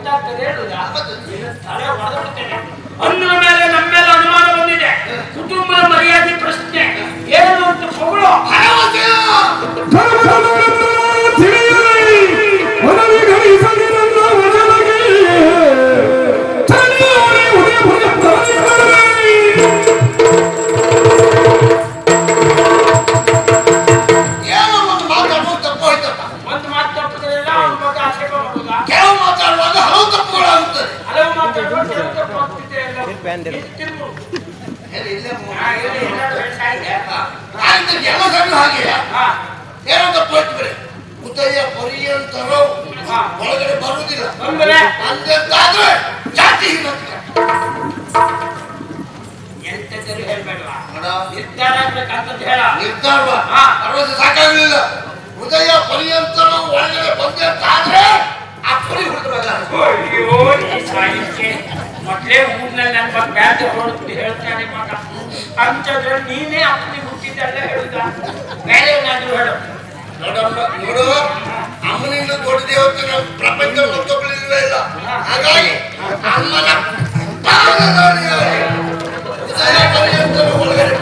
ಗೊತ್ತಾಗ್ತದೆ ಹೇಳುದು? ತಲೆ ಹೊಡೆದ್ಬಿಡ್ತೇನೆ ಪರಿ ಅಂತಾರೋ ಒಳಗಡೆ ಬರುವುದಿಲ್ಲ ಅಂದಂತಾದ್ರೆ ಜಾತಿ ಹಿಂದೆ ನಿರ್ಧಾರವಾ ಅರವತ್ತು ಸಾಕಾಗಲಿಲ್ಲ ಹೃದಯ ಪರ್ಯಂತ ಒಳಗಡೆ ಬಂದೆ ಅಂತಾದ್ರೆ ಆ ಪುರಿ ಹುಡುಗರ ಮೊದಲೇ ಊರಿನಲ್ಲಿ ನನ್ನ ಬಗ್ಗೆ ಬ್ಯಾಟಿ ಹೊಡೆದು ಹೇಳ್ತಾನೆ ಮಗ ಅಂತಂದ್ರೆ ನೀನೇ ಅಪ್ಪನಿಗೆ ಹುಟ್ಟಿದ್ದಲ್ಲ ಹೇಳಿದ ಬೇರೆ ಏನಾದ್ರು ಹೇಳು ನೋಡಮ್ಮ ನೋಡು ಅಮ್ಮನಿಂದ ದೊಡ್ಡ ದೇವತೆ ನಾವು ಪ್ರಪಂಚವನ್ನು ಇಲ್ಲ. ಹಾಗಾಗಿ ಅಮ್ಮನ ಒಳಗಡೆ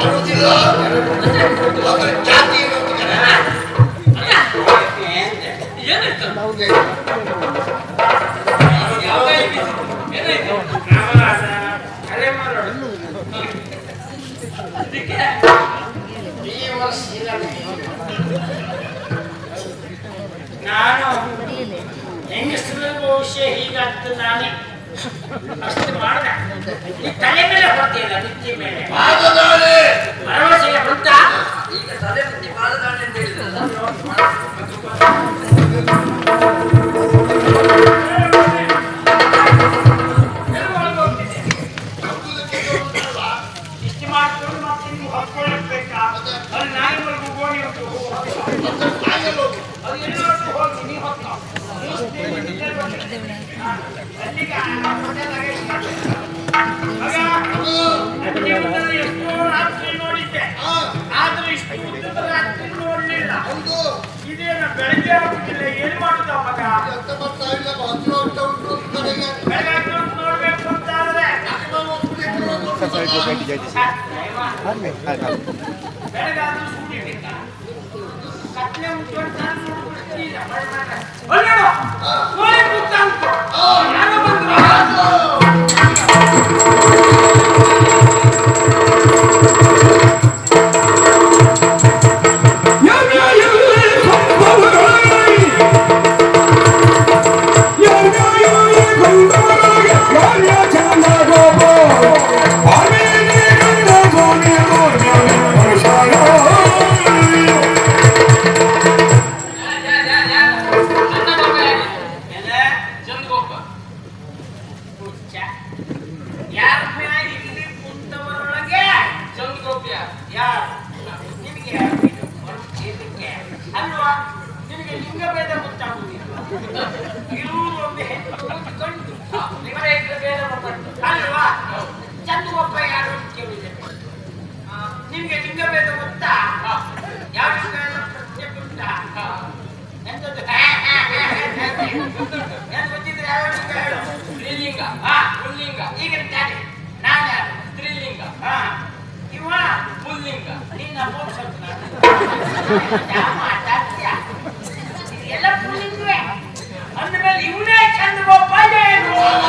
ಭವಿಷ್ಯ ಹೀಗಾಗ್ತದೆ ನಾನೇ. ಅಷ್ಟು ಮಾಡ್ದ ಈ ತಲೆ ಮೇಲೆ ಹೊಡ್ತೀಯಲ್ಲ ಭಿತ್ತಿ ಮೇಲೆ. ಭರವಸೆ ಬಂತ ಈಗ ತಲೆ ಬುದ್ಧಿ ಅಂತ ಹೇಳಿದ್ರಲ್ಲ? ಎಷ್ಟೋ ರಾತ್ರಿ ನೋಡಿದ್ದೆ ಆದ್ರೆ ಇಷ್ಟು ಉದ್ದ ರಾತ್ರಿ ಇದೇನ ಮಗ ಅಂತ ಬಂದ್ರು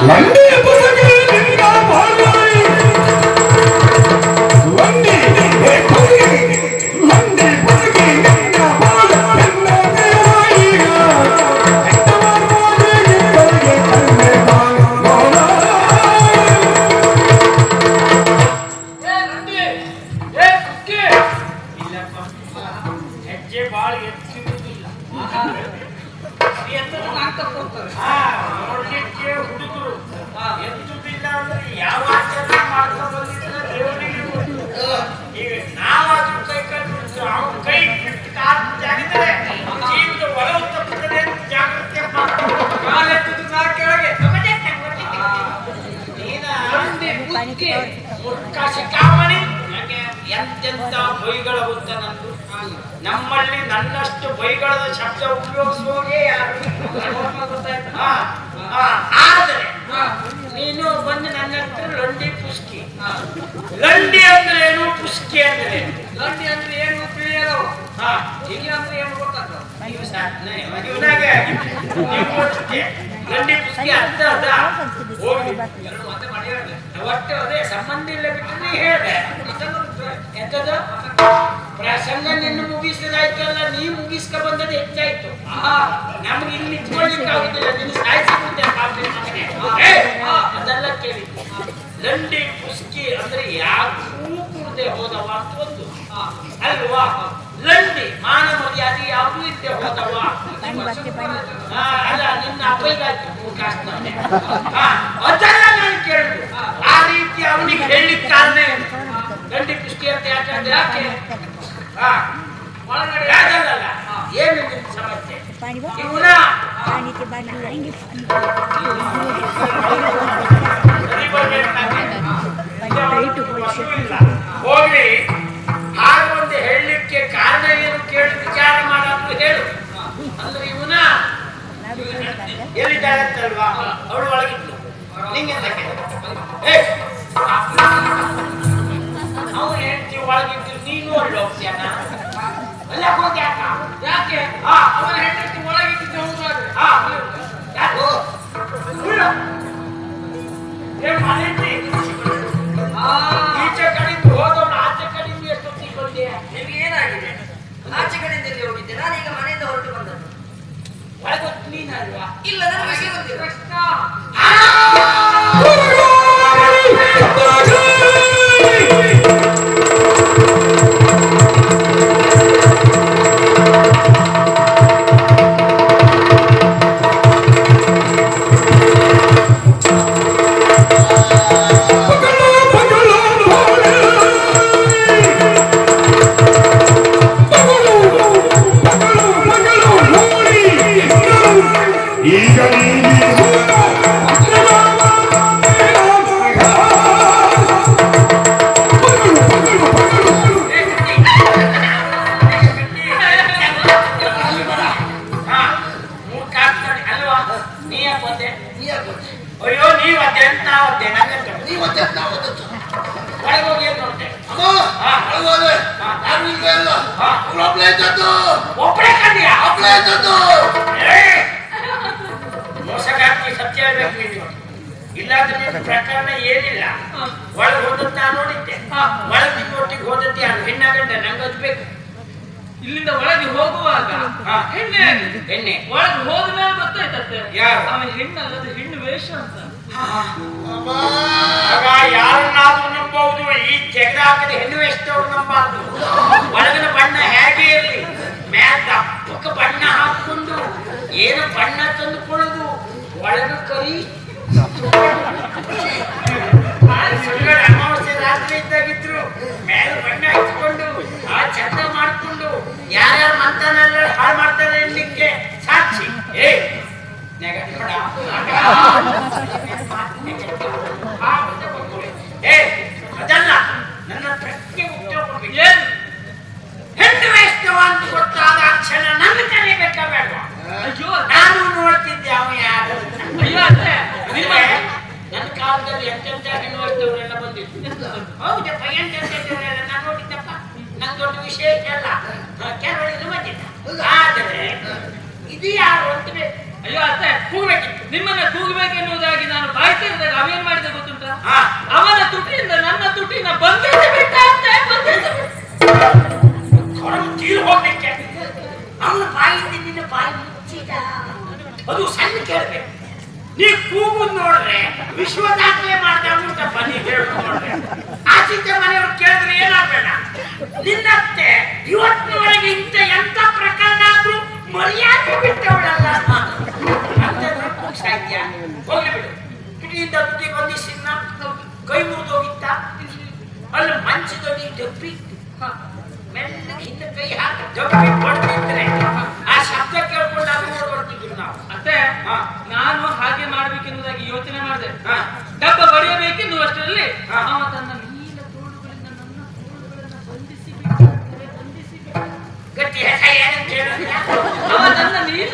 な也不。ಕಾಣಿಕೆ ಕಾಮನೆ. ಎಂತೆಂತ ಬೈಗಳ ಗೊತ್ತ ನಂದು? ನಮ್ಮಲ್ಲಿ ನನ್ನಷ್ಟು ಬೈಗಳದ ಶಬ್ದ ಉಪಯೋಗಿಸುವಾಗೆ ಯಾರು? ಆದರೆ ನೀನು ಬಂದು ನನ್ನ ಹತ್ರ ಲಂಡಿ ಪುಸ್ಕಿ ಲಂಡಿ ಅಂದ್ರೆ ಏನು? ಪುಸ್ಕಿ ಅಂದ್ರೆ ಲಂಡಿ ಅಂದ್ರೆ ಏನು ತಿಳಿಯಲ್ಲ ಇಲ್ಲಿ ಅಂದ್ರೆ ಏನು ಗೊತ್ತಾಗ ಲಂಡಿ ಪುಸ್ಕಿ ಅಂತ ಅದ ಹೋಗಿ. ಒಟ್ಟು ಅದೇ ಸಂಬಂಧ ಇಲ್ಲ ಬಿಟ್ಟು ನೀ ಹೇಳ್ದೆ. ಎಂತದ? ಪ್ರಸಂಗ ನಿನ್ನ ಮುಗಿಸಿದಾಯ್ತಲ್ಲ ನೀ ಮುಗಿಸ್ಕ ಬಂದದ್ದು ಹೆಚ್ಚಾಯ್ತು ನಮ್ಗೆ ಇಲ್ಲಿ ನಿಂತ್ಕೊಳ್ಳಿಕ್ಕೆ ಆಗುದಿಲ್ಲ. ನಿನ್ನ ಸಾಯಿಸಿಬಿಟ್ಟೆ ಅದೆಲ್ಲ ಕೇಳಿ. ಲಂಡಿ ಕುಸ್ಕಿ ಅಂದ್ರೆ ಯಾಕೂ ಕುಡ್ದೆ ಹೋದವ ಅಂತ ಒಂದು. ಅಲ್ವಾ? ಲಂಡಿ ಮಾನ ಮರ್ಯಾದೆ ಯಾವುದು ಇದ್ದೆ ಹೋದವ. ಅಲ್ಲ ನಿನ್ನ ಮೂಕಾಸ್ತಾನೆ ಅದೆಲ್ಲ ನಾನು. ಅವನಿಗೆ ಹೇಳಲಿಕ್ಕೆ ಕಾರಣ ಗಂಡಿ ಕೃಷ್ಟಿ ಅಂತ ಯಾಕಂದ್ರೆ ಯಾಕೆ? ಹಾ ಒಳಗಡೆ ಯಾಕಲ್ಲ? ಏನು ನಿಮ್ಮ ಸಮಸ್ಯೆ? ಇವನ? ಹೋಗ್ಲಿ ಹಾಗೆ ಒಂದು ಹೇಳಲಿಕ್ಕೆ ಕಾರಣ ಏನು ಕೇಳಿ ವಿಚಾರ ಮಾಡೋದು ಹೇಳು. ಅಂದ್ರೆ ಇವನ? ಎಲ್ಲಿದ್ದಾಗತ್ತಲ್ವಾ ಅವಳು ಒಳಗಿತ್ತು ನಿಂಗೆ ಅವನು ಹೆಂಡತಿ ಒಳಗಿದ್ದು ನೀನು ಅಲ್ಲಿ ಹೋಗ್ತೀಯನ ಅಲ್ಲ ಹೋಗಿ ಯಾಕ? ಯಾಕೆ? ಅವನ ಹೆಂಡತಿ. ಏನ್ ಮಾಡಿದ್ರಿ ಈಚೆ ಕಡೆಯಿಂದ ಹೋದವನು ಆಚೆ ಕಡೆಯಿಂದ ಎಷ್ಟೊತ್ತಿಗೆ ಬಂದೆ ನಿಮ್ಗೆ ಏನಾಗಿದೆ? ಆಚೆ ಕಡೆಯಿಂದ ಹೋಗಿದ್ದೆ? ನಾನೀಗ ಮನೆಯಿಂದ ಹೊರಟು ಬಂದದ್ದು. ಒಳಗೊತ್ತು ನೀನಲ್ವಾ ಇಲ್ಲ ಆಗ ಯಾರನ್ನಾದ್ರೂ ನಂಬಬಹುದು ಈ ಜಗಳ ಹಾಕದೆ ಹೆಣ್ಣು ಎಷ್ಟವ್ರು ನಂಬಾರ್ದು? ಒಳಗಿನ ಬಣ್ಣ ಹೇಗೆ ಇರಲಿ? ಮ್ಯಾಲ ದಪ್ಪಕ್ಕ ಬಣ್ಣ ಹಾಕೊಂಡು ಏನು ಬಣ್ಣ ತಂದುಕೊಳ್ಳೋದು, ಒಳಗ ಕರಿ. ಅಮಾವಾಸ್ಯೆ ರಾತ್ರಿ ಇದ್ದಾಗಿದ್ರು ಮೇಲೆ ಬಣ್ಣ ಹಚ್ಕೊಂಡು, ಆ ಚಂದ ಮಾಡ್ಕೊಂಡು, ಯಾರ್ಯಾರು ಮಂತಾನೆಲ್ಲ ಹಾಳು ಮಾಡ್ತಾರೆ ಎನ್ಲಿಕ್ಕೆ ಸಾಕ್ಷಿ? ಏ ವಿಷಯ ಅಲ್ಲ ಕೆಲವರಿಗೆ ಬಂದಿದ್ದ ಆದರೆ ಇದು ಯಾರು ಅಂತ ಬೇಕು ಅಯ್ಯೋ ಅತ್ತೆ ಕೂಗ್ಬೇಕು ನಿಮ್ಮನ್ನ ಕೂಗ್ಬೇಕೆನ್ನುವುದಾಗಿ ನಾನು ಬಾಯ್ತಾ ತೆರೆದಾಗ ಅವೇನ್ ಮಾಡಿದೆ ಗೊತ್ತುಂಟ? ಅವನ ತುಟಿಯಿಂದ ನನ್ನ ತುಟಿನ ಬಂಧಿಸಿ ಬಿಟ್ಟ ಅಂತ ಬಂಧಿಸಿ ತೀರು ಹೋಗ್ಲಿಕ್ಕೆ. ಅವನ ಬಾಯಿಂದ ನಿನ್ನ ಬಾಯಿ ಮುಚ್ಚಿದ. ಅದು ಸಣ್ಣ ಕೇಳಿದೆ ನೀ ಕೂಗು ನೋಡ್ರೆ ವಿಶ್ವದಾಖಲೆ ದಾಖಲೆ ಬನ್ನಿ ನೀ ಹೇಳ್ತೀನಿ ನೋಡ್ರೆ. ಆಚಿತ್ಯ ಮನೆಯವ್ರು ಕೇಳಿದ್ರೆ ಏನಾಗಬೇಡ. ನಿನ್ನತ್ತೆ ಇವತ್ತಿನವರೆಗೆ ಇಂಥ ಎಂತ ಪ್ರಕರಣ ಆದ್ರೂ ಮರ್ಯಾದೆ ಬಿಟ್ಟವಳಲ್ಲ. ಹೋಗ್ತಾ ಇದೆಯಾ ಹೋಗ್ಲಿ ಬಿಡು ಕೈ ಮುರಿದು ಹೋಗಿತ್ತ ಅಲ್ಲಿ ಡಬ್ಬಿ ಕೈ ಆ ಶಬ್ದ ಕೇಳ್ಕೊಂಡು ನಾನು ಹಾಗೆ ಮಾಡ್ಬೇಕೆನ್ನುವುದಾಗಿ ಯೋಚನೆ ಮಾಡಿದೆ ಡಬ್ಬ ಬರೆಯಬೇಕೆಂದು ಅಷ್ಟರಲ್ಲಿ ಅವ ನೀಲ ತೋಳುಗಳಿಂದ ನನ್ನ ತೋಳುಗಳನ್ನು ಬಂಧಿಸಿ ಹೇಳ ಅವ ನನ್ನ ನೀಲ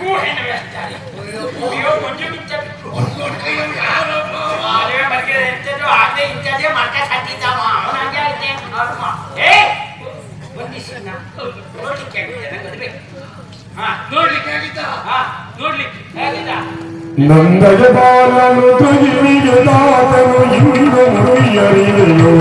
ನನಗೂ ಹೆಣ್ಣು ಹೇಳ್ತಾರೆ ಮಾಡ್ತಾ ಸಾಕಿದ್ದಾವ ಅವನಾಗೆ ಐತೆ ಏ ಬಂದಿಸಿದ್ನ ನೋಡ್ಲಿಕ್ಕೆ ಆಗಿದ್ದೆ ಹಾ ನೋಡ್ಲಿಕ್ಕೆ ಆಗಿದ್ದ ಹಾ ನೋಡ್ಲಿಕ್ಕೆ ಆಗಿದ್ದ ನಂದಯ ಬಾಲನು ತುಗಿರಿಯ ನಾದನು ಇಂದು ಮುರಿಯರಿದೆಯೋ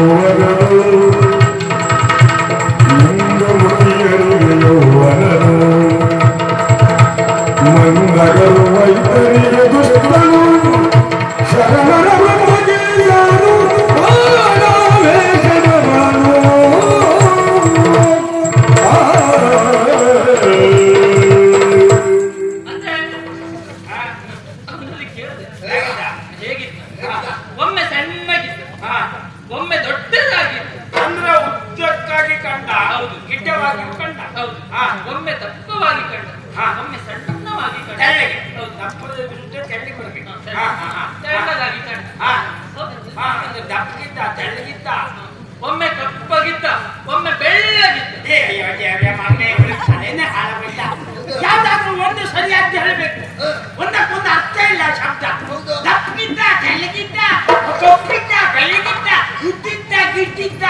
ಒಂದು ಸರಿಯಾಗಿ ಹೇಳಬೇಕು. ಒಂದಕ್ಕೊಂದು ಅರ್ಥ ಇಲ್ಲ ಶಬ್ದ. ದಪ್ಪಿದ್ದ ದಪ್ಪಗಿದ್ದ ಸೊಪ್ಪಿದ್ದ ಬೆಳಗಿದ್ದ ಉದ್ದಿದ್ದ ಗಿಟ್ಟಿದ್ದ.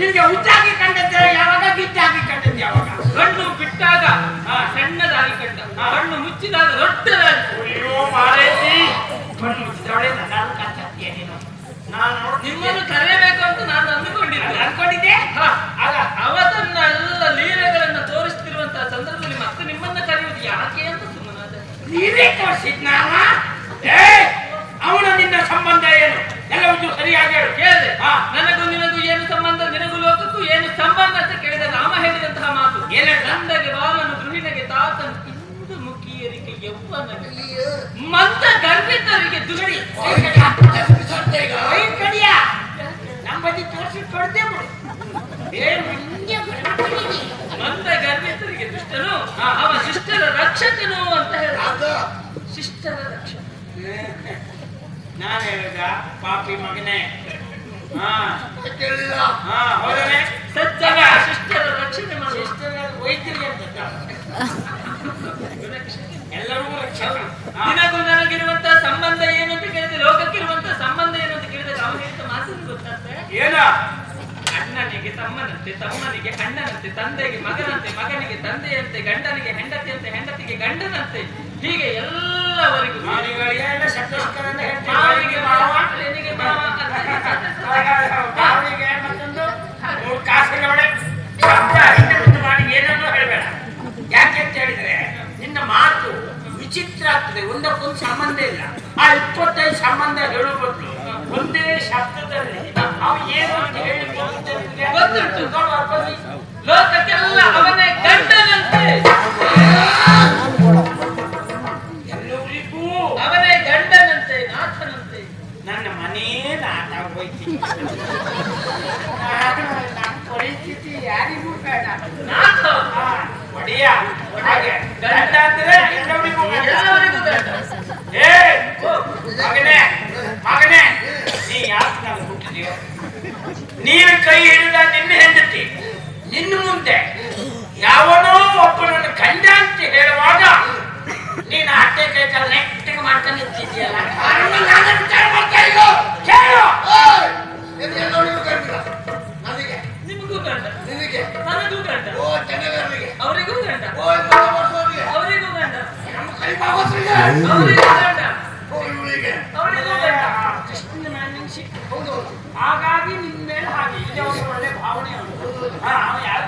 ನಿನಗೆ ಉದ್ದಾಗಿ ಕಂಡದ್ದ ಯಾವಾಗ ಗಿಟ್ಟಾಗಿ ಕಂಡದ್ದು ಯಾವಾಗ? ಹಣ್ಣು ಬಿಟ್ಟಾಗ ಆ ಸಣ್ಣದಾಗಿ ಕಂಡ ಹಣ್ಣು ಮುಚ್ಚಿದಾಗ ದೊಡ್ಡದಾಗಿ ಅಯ್ಯೋ ಮಾರೇತಿ. ಹಣ್ಣು ಮುಚ್ಚಿದವಳೆ ನಾನು ನಾನು ನಿಮ್ಮನ್ನು ಕರೆಯಬೇಕು ಅಂತ ನಾನು ಅಂದುಕೊಂಡಿದ್ದೆ. ಅನ್ಕೊಂಡಿದ್ದೆ ಹಾ, ನೀನೇ ತೋರಿಸಿದ್ನಾವ ಏ ಅವನು ನಿನ್ನ ಸಂಬಂಧ ಏನು? ಎಲ್ಲವನ್ನೂ ಸರಿಯಾಗಿ ಹೇಳು. ಕೇಳಿದೆ. ಹಾ. ನನಗೂ ನಿನಗೂ ಏನು ಸಂಬಂಧ? ನಿನಗೂ ಲೋಕಕ್ಕೂ ಏನು ಸಂಬಂಧ ಅಂತ ಕೇಳಿದ ರಾಮ ಹೇಳಿದಂತಹ ಮಾತು. ಏನೇ ಗಂಧಗೆ ಬಾಲನು ಗೃಹಿಣಿಗೆ ತಾತನು ಇಂದು ಮುಖಿಯರಿಗೆ ಯೌವನ ಮಂದ ಗರ್ಭಿತರಿಗೆ ಮುಂದೆ ಯಾವನೋ ಒಬ್ಬನನ್ನು ಗಂಡ ಅಂತ ಹೇಳುವಾಗ ನೀನು ಅಟ್ಟೆ ಕೈ ಕಾಲ ನೆಟ್ಟಿಗೆ ಮಾಡ್ಕೊಂಡು ನಿಂತಿದ್ಯಲ್ಲ ಮೇಲೆ ನಾನು ಇದೆ ಮಾಡ್ತಾ ಒಳ್ಳೆ ಭಾವನೆ ಅವನು ಇದು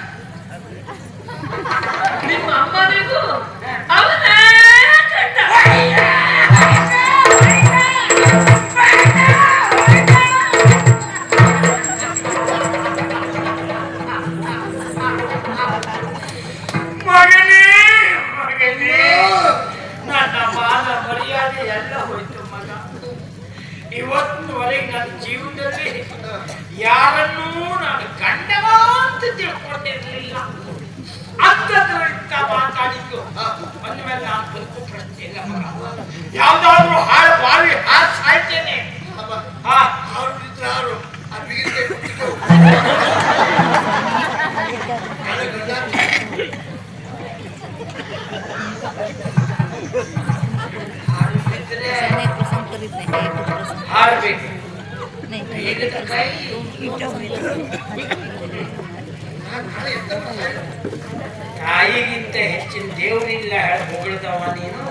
ತಾಯಿಗಿಂತ ಹೆಚ್ಚಿನ ದೇವರಿಲ್ಲ ಹೊಗಳಿದವ ನೀನು?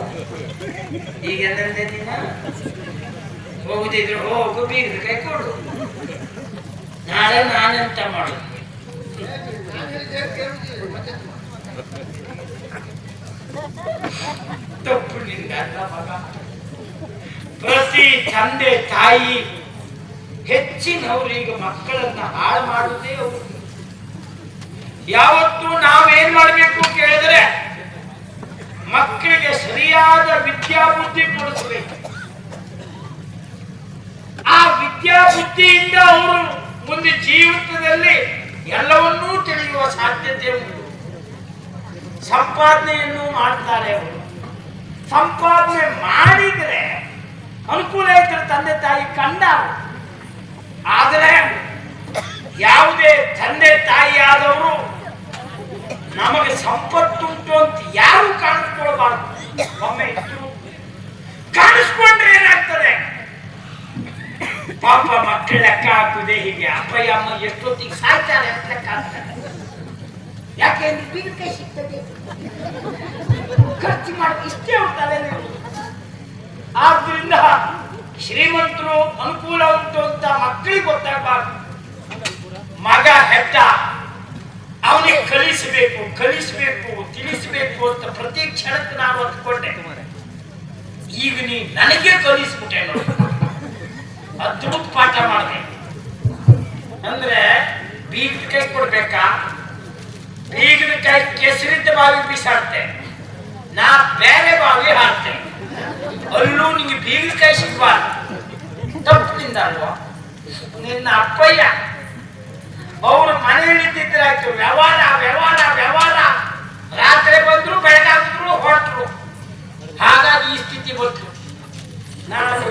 ಈಗ ಎಂದಂದೆ ನೀನ? ಹೋಗುದಿದ್ರು ಹೋಗು ಬೀಗದ ಕೈ ಕೊಡು. ನಾಳೆ ನಾನೆಂತ ಮಾಡು ತಪ್ಪು ನಿಂದ ಪ್ರತಿ ತಂದೆ ತಾಯಿ ಹೆಚ್ಚಿನವರು ಈಗ ಮಕ್ಕಳನ್ನ ಹಾಳು ಮಾಡುವುದೇ ಅವರು. ಯಾವತ್ತು ನಾವೇನ್ ಮಾಡಬೇಕು ಕೇಳಿದ್ರೆ ಮಕ್ಕಳಿಗೆ ಸರಿಯಾದ ವಿದ್ಯಾಬುದ್ಧಿ ಕೊಡಿಸಬೇಕು. ಆ ವಿದ್ಯಾಬುದ್ಧಿಯಿಂದ ಅವರು ಮುಂದೆ ಜೀವಿತದಲ್ಲಿ ಎಲ್ಲವನ್ನೂ ತಿಳಿಯುವ ಸಾಧ್ಯತೆ ಉಂಟು. ಸಂಪಾದನೆಯನ್ನು ಮಾಡ್ತಾರೆ ಅವರು. ಸಂಪಾದನೆ ಮಾಡಿದ್ರೆ ಅನುಕೂಲ ಇದ್ರೆ ತಂದೆ ತಾಯಿ ಕಂಡ ಆದರೆ ಯಾವುದೇ ತಂದೆ ತಾಯಿಯಾದವರು ನಮಗೆ ಸಂಪತ್ತುಂಟು ಅಂತ ಯಾರು ಕಾಣಿಸ್ಕೊಳ್ಬಾರ್ದು. ಒಮ್ಮೆ ಕಾಣಿಸ್ಕೊಂಡ್ರೆ ಏನಾಗ್ತದೆ? ಪಾಪ ಮಕ್ಕಳ ಲೆಕ್ಕ ಹಾಕುದೇ ಹೀಗೆ. ಅಪ್ಪಯ್ಯ, ಅಮ್ಮ ಎಷ್ಟೊತ್ತಿಗೆ ಸಾಯ್ತಾರೆ ಅಂತ ಲೆಕ್ಕ ಯಾಕೆ? ಸಿಗ್ತದೆ. ಖರ್ಚು ಮಾಡಿ, ಇಷ್ಟೇ ಉಂಟಲ್ಲ ಆದ್ರಿಂದ ಶ್ರೀಮಂತರು ಅನುಕೂಲ ಉಂಟು ಅಂತ ಮಕ್ಕಳಿಗೆ ಗೊತ್ತಾಗಬಾರ್ದು. ಮಗ ಹೆತ್ತ ಅವನಿಗೆ ಕಲಿಸಬೇಕು ಕಲಿಸಬೇಕು, ತಿಳಿಸಬೇಕು ಅಂತ ಪ್ರತಿ ಕ್ಷಣಕ್ಕೆ ನಾನು ಅಂದ್ಕೊಂಡೆ. ಈಗ ನೀ ನನಗೆ ಕಲಿಸ್ಬಿಟ್ಟೆ ನೋಡಿ. ಅದ್ಭುತ ಪಾಠ ಮಾಡಿದೆ. ಅಂದ್ರೆ ಬೀಗ ಕೈ ಕೊಡ್ಬೇಕಾ? ಬೀಗದ ಕೈ ಕೆಸರಿದ್ದ ಬಾವಿ ಬಿಸಾಡ್ತೆ. ನಾ ಬೇರೆ ಬಾವಿ ಹಾಡ್ತೆ. ಅಲ್ಲೂ ನಿಂಗೆ ಬೀಗದ ಕೈ ಸಿಗ್ಬಾರ್ದು ತಪ್ಪಿನಿಂದ ಅಲ್ವಾ? ನಿನ್ನ ಅಪ್ಪಯ್ಯ ಅವ್ರು ಮನೆಯಲ್ಲಿದ್ದಿದ್ರೆ ಆಯ್ತು. ವ್ಯವಹಾರ ವ್ಯವಹಾರ ವ್ಯವಹಾರ. ರಾತ್ರಿ ಬಂದ್ರು ಬೆಳಗಾಗಿದ್ರು ಹೊರಟರು. ಹಾಗಾಗಿ ಈ ಸ್ಥಿತಿ ಬಂತು. ನಾನು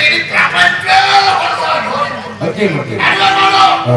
ಇಡೀ ಪ್ರಪಂಚ ಹೊರಸಾಗಿ ಹೋಗ್ತದೆ. ಹಾಕಿ ಮತ್ತೆ ಎಲ್ಲ ನೋಡು ಹಾ.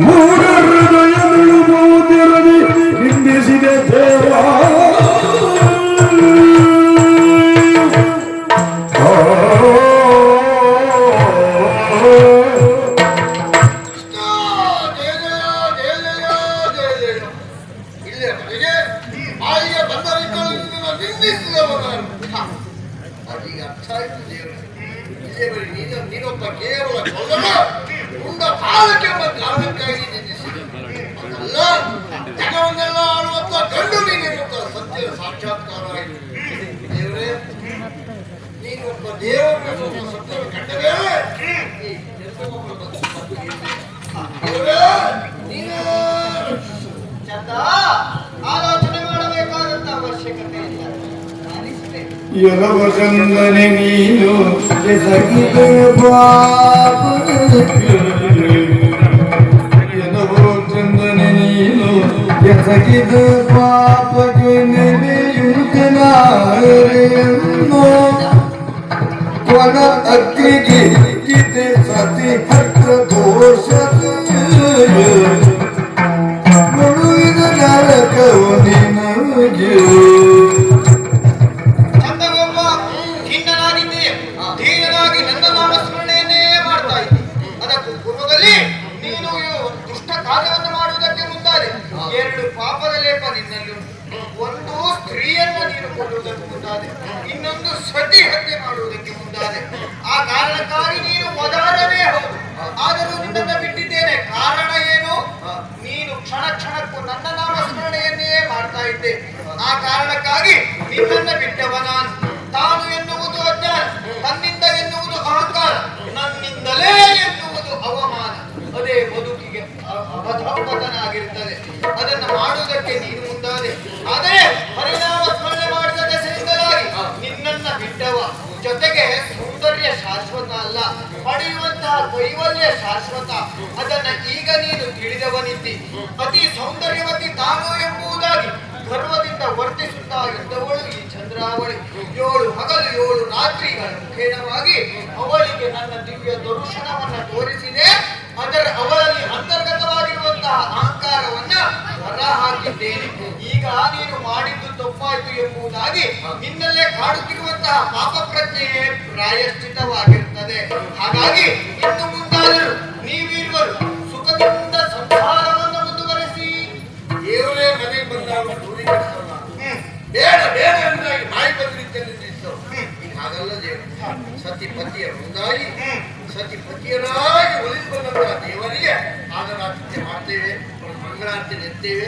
ಮೂಢ ಹೃದಯ ದೇವಾ ದೇವ. ಕೆಲಸವನ್ನು ದೇವರೇ, ನೀನೇ ಚಂದ ಆಲೋಚನೆ ಮಾಡಬೇಕಾದಂತ ಅವಶ್ಯಕತೆ ಇಲ್ಲ ನಾನಿಷ್ಟೇ ಎಲವ ಚಂದನೆ ನೀನು ಎಸಗಿದ ಪಾಪ ಎಲವೋ ಚಂದನೆ ನೀನು ಎಸಗಿದ ಎರಡು ಪಾಪದ ಲೇಪ ನಿನ್ನಲ್ಲಿ. ಒಂದು ಸ್ತ್ರೀಯನ್ನ ನೀನು ಕೊಲ್ಲುವುದಕ್ಕೆ ಮುಂದಾದೆ, ಇನ್ನೊಂದು ಸತಿ ಹತ್ಯೆ ಮಾಡುವುದಕ್ಕೆ ಮುಂದಾದೆ. ಆ ಕಾರಣಕ್ಕಾಗಿ ನೀನು ಒದಾರವೇ ಹೌದು. ಆದರೂ ನಿನ್ನನ್ನು ಬಿಟ್ಟಿದ್ದೇನೆ. ಕಾರಣ ಏನು? ನೀನು ಕ್ಷಣ ಕ್ಷಣಕ್ಕೂ ನನ್ನ ನಾಮಸ್ಮರಣೆಯನ್ನೇ ಮಾಡ್ತಾ ಇದ್ದೆ. ಆ ಕಾರಣಕ್ಕಾಗಿ ನಿನ್ನನ್ನು ಬಿಟ್ಟವನ ತಾನು ಎನ್ನುವುದು ಅಜ್ಞಾನ, ತನ್ನಿಂದ ಎನ್ನುವುದು ಅಹಂಕಾರ, ನನ್ನಿಂದಲೇ ಎನ್ನುವುದು ಅವಮಾನ. ಅದೇ ಬದುಕಿಗೆ ಅವಧಾಪತನ ಆಗಿರ್ತದೆ ಅದನ್ನು ಮಾಡುವುದಕ್ಕೆ ನೀನು ಮುಂದಾದೆ. ಆದರೆ ಪರಿಣಾಮ ಸ್ಮರಣೆ ಮಾಡಿದ ದೆಸೆಯಿಂದಲಾಗಿ ನಿನ್ನನ್ನ ಬಿಟ್ಟವ ಜೊತೆಗೆ ಸೌಂದರ್ಯ ಶಾಶ್ವತ ಅಲ್ಲ. ಪಡೆಯುವಂತಹ ಕೈವಲ್ಯ ಶಾಶ್ವತ. ಅದನ್ನ ಈಗ ನೀನು ತಿಳಿದವನಿದ್ದಿ. ಅತಿ ಸೌಂದರ್ಯವತಿ ತಾನು ಎಂಬುದಾಗಿ ಗರ್ವದಿಂದ ವರ್ತಿಸುತ್ತಾ ಇದ್ದವಳು ಈ ಚಂದ್ರಾವಳಿ. ಏಳು ಹಗಲು, ಏಳು ರಾತ್ರಿಗಳ ಮುಖೇನವಾಗಿ ಅವಳಿಗೆ ನನ್ನ ದಿವ್ಯ ದರ್ಶನವನ್ನ ತೋರಿಸಿದೆ. ಅದರ ಅವಳಲ್ಲಿ ಅಂತರ್ಗತವಾಗಿರುವಂತಹ ಅಹಂಕಾರವನ್ನ ಹೊರ ಹಾಕಿದ್ದೇನೆ ಈಗ ನೀನು ಮಾಡಿದ್ದು ತಪ್ಪಾಯ್ತು ಎಂಬುದಾಗಿ ನಿನ್ನಲ್ಲೇ ಕಾಡುತ್ತಿರುವಂತಹ ಪಾಪ ಪ್ರಜ್ಞೆಯೇ ಪ್ರಾಯಶ್ಚಿತವಾಗಿರುತ್ತದೆ ಹಾಗಾಗಿ ಇನ್ನು ಮುಂದಾದರೂ ನೀವಿರುವರು ಸುಖದಿಂದ ಸಂಸಾರವನ್ನು ಮುಂದುವರೆಸಿ. ದೇವರೇ ಮನೆಗೆ ಬಂದಾಗ. ಬೇಡ ಬೇಡ ಎಂದಾಗಿ ನಾಯಿ ಹಾಗಲ್ಲ ದೇವರು. ಸತಿ ಪತಿಯ ಮುಂದಾಗಿ ಸತಿ ಪತಿಯರಾಗಿ ಬಂದಂತಹ ದೇವರಿಗೆ ಆದರಾತಿಥ್ಯ ಮಾಡ್ತೇವೆ ಮಂಗಳಾರತಿ ನೆತ್ತೇವೆ